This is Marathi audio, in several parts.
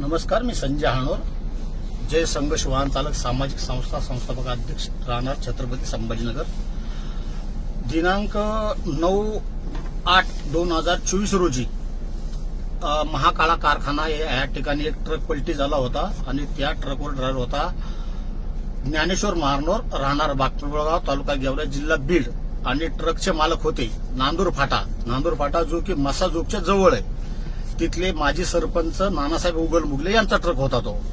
नमस्कार मी संजय हाणोर. जय संघर्ष वाहन चालक सामाजिक संस्था संस्थापक अध्यक्ष राहणार छत्रपती संभाजीनगर. दिनांक नऊ आठ दोन हजार चोवीस रोजी महाकाळा कारखाना या ठिकाणी एक ट्रक पलटी झाला होता आणि त्या ट्रकवर ड्रायव्हर होता ज्ञानेश्वर महारनोर राहणार बागपिंपळगाव तालुका गेवरा जिल्हा बीड. आणि ट्रकचे मालक होते नांदूर फाटा. नांदूर फाटा जो की मसाजोगच्या जवळ आहे. तिथले माजी सरपंच नानासाहेब उगल मुगले यांचा ट्रक होता तो.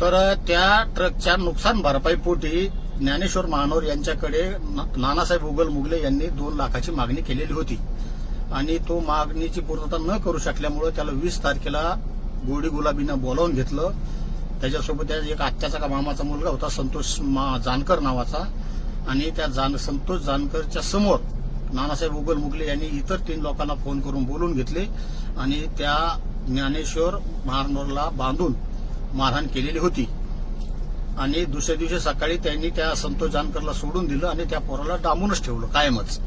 तर त्या ट्रकच्या नुकसान भरपाई पोटी ज्ञानेश्वर महानोर यांच्याकडे ना- नानासाहेब उगल मुगले यांनी दोन लाखाची मागणी केलेली होती. आणि तो मागणीची पूर्तता न करू शकल्यामुळे त्याला वीस तारखेला गोडी गुलाबीनं बोलावून घेतलं. त्याच्यासोबत त्याचा एक आत्याचा का मामाचा मुलगा होता संतोष मा- जानकर नावाचा. आणि त्या जान संतोष जानकरच्या समोर नानासाहेब उगल मुगले यांनी इतर तीन लोकांना फोन करून बोलून घेतले आणि त्या ज्ञानेश्वर महानोरला बांधून मारहाण केलेली होती. आणि दुसऱ्या दिवशी सकाळी त्यांनी त्या संतोष जानकरला सोडून दिलं आणि त्या पोराला डांबूनच ठेवलं कायमच.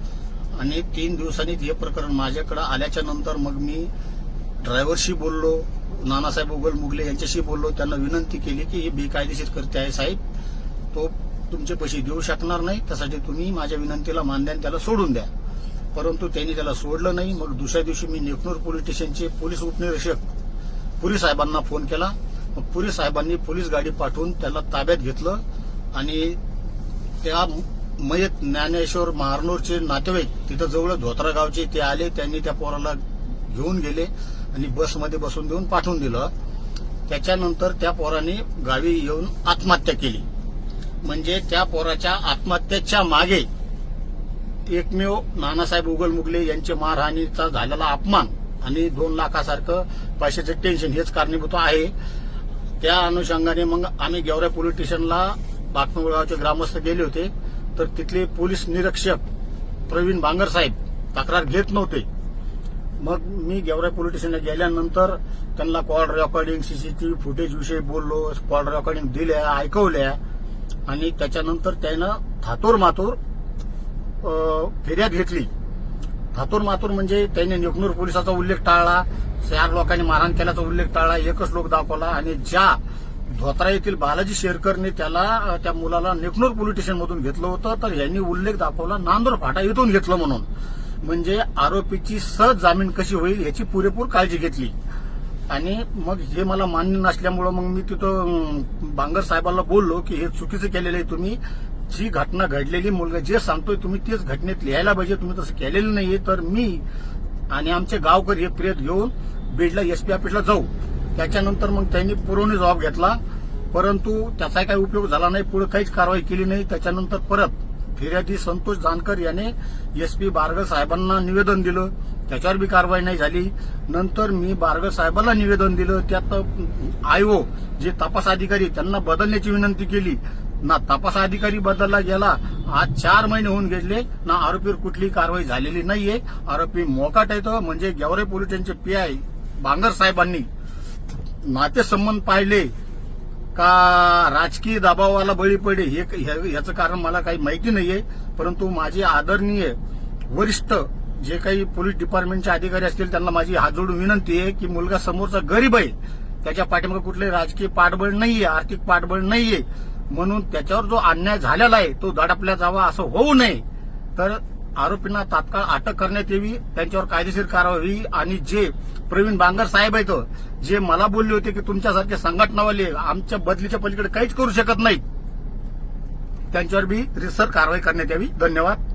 आणि तीन दिवसांनी हे प्रकरण माझ्याकडे आल्याच्यानंतर मग मी ड्रायव्हरशी बोललो नानासाहेब उगल मुगले यांच्याशी बोललो त्यांना विनंती केली की हे बेकायदेशीर करते आहे साहेब. तो तुमचे पैसे देऊ शकणार नाही त्यासाठी तुम्ही माझ्या विनंतीला मान द्या त्याला सोडून द्या. परंतु त्यांनी त्याला सोडलं नाही मग दुसऱ्या दिवशी मी नेकनूर पोलीस स्टेशनचे पोलीस उपनिरीक्षक पुरी साहेबांना फोन केला. मग पुरी साहेबांनी पोलीस गाडी पाठवून त्याला ताब्यात घेतलं आणि त्या मयत ज्ञानेश्वर महारनूरचे नातेवाईक तिथं जवळ धोत्रा गावचे ते आले त्यांनी त्या पोराला घेऊन गेले आणि बसमध्ये बसून देऊन पाठवून दिलं. त्याच्यानंतर त्या पोराने गावी येऊन आत्महत्या केली. म्हणजे त्या पोराच्या आत्महत्येच्या मागे एकमेव नानासाहेब उगल मुगले यांचे मारहाणीचा झालेला अपमान आणि दोन लाखासारखं पैशाचं टेन्शन हेच कारणीभूत आहे. त्या अनुषंगाने मग आम्ही गेवरा पोलीस स्टेशनला बागनगावचे ग्रामस्थ गेले होते. तर तिथले पोलीस निरीक्षक प्रवीण बांगर साहेब तक्रार घेत नव्हते. मग मी गेवरा पोलीस स्टेशनला गेल्यानंतर त्यांना कॉल रेकॉर्डिंग सीसीटीव्ही फुटेज विषयी बोललो कॉल रेकॉर्डिंग दिल्या ऐकवल्या. आणि त्याच्यानंतर त्यानं थातोर मातोर फिर्याद घेतली. थातूर मातूर म्हणजे त्याने निकनूर पोलिसाचा उल्लेख टाळला चार लोकांनी मारहाण केल्याचा उल्लेख टाळला एकच लोक दाखवला आणि ज्या धोत्रा येथील बालाजी शेरकरने त्याला त्या मुलाला नेकनूर पोलीस स्टेशनमधून घेतलं होतं तर यांनी उल्लेख दाखवला नांदूर फाटा इथून घेतलं म्हणून. म्हणजे आरोपीची सहज जामीन कशी होईल याची पुरेपूर काळजी घेतली. आणि मग हे मला मान्य नसल्यामुळं मग मी तिथं बांगर साहेबांना बोललो की हे चुकीचं केलेलं आहे तुम्ही. जी घटना घडलेली मुलगा जे सांगतोय तुम्ही तेच घटनेत लिहायला पाहिजे तुम्ही तसं केलेलं नाहीये. तर मी आणि आमचे गावकर हे प्रेत घेऊन बीडला एसपी ऑफिसला जाऊ. त्याच्यानंतर मग त्यांनी पुरवणी जबाब घेतला. परंतु त्याचा काही उपयोग झाला नाही पुढे काहीच कारवाई केली नाही. त्याच्यानंतर परत फिर्यादी संतोष जानकर याने एसपी बारगल साहेबांना निवेदन दिलं. त्याच्यावर बी कारवाई नाही झाली. नंतर मी बारगल साहेबांना निवेदन दिलं. त्यात आयओ जे तपास अधिकारी त्यांना बदलण्याची विनंती केली. ना तपास अधिकारी बदलला गेला. आज चार महिने होऊन गेले. ना आरोपीवर कुठली कारवाई झालेली नाहीये. आरोपी मोकाट येतो म्हणजे गेवरे पोलिसांचे पी आय बांगर साहेबांनी. नातेसंबंध पाहिले. का राजकीय दबावाला बळी पडे हे याचं कारण मला काही माहिती नाहीये परंतु माझे आदरणीय वरिष्ठ जे काही पोलीस डिपार्टमेंटचे अधिकारी असतील त्यांना माझी हात जोडून विनंती आहे की मुलगा समोरचा गरीब आहे त्याच्या पाठीमागे कुठले राजकीय पाठबळ नाहीये आर्थिक पाठबळ नाहीये म्हणून त्याच्यावर जो अन्याय झालेला आहे तो दडपला जावा असं होऊ नये. तर आरोपींना तात्काळ अटक करण्यात यावी त्यांच्यावर कायदेशीर कारवाई आणि जे प्रवीण बांगर साहेब आहेत जे मला बोलले होते की तुमच्यासारखे संघटनावाले आमच्या बदलीच्या पलीकडे काहीच करू शकत नाहीत त्यांच्यावर बी रिसर कारवाई करण्यात यावी. धन्यवाद.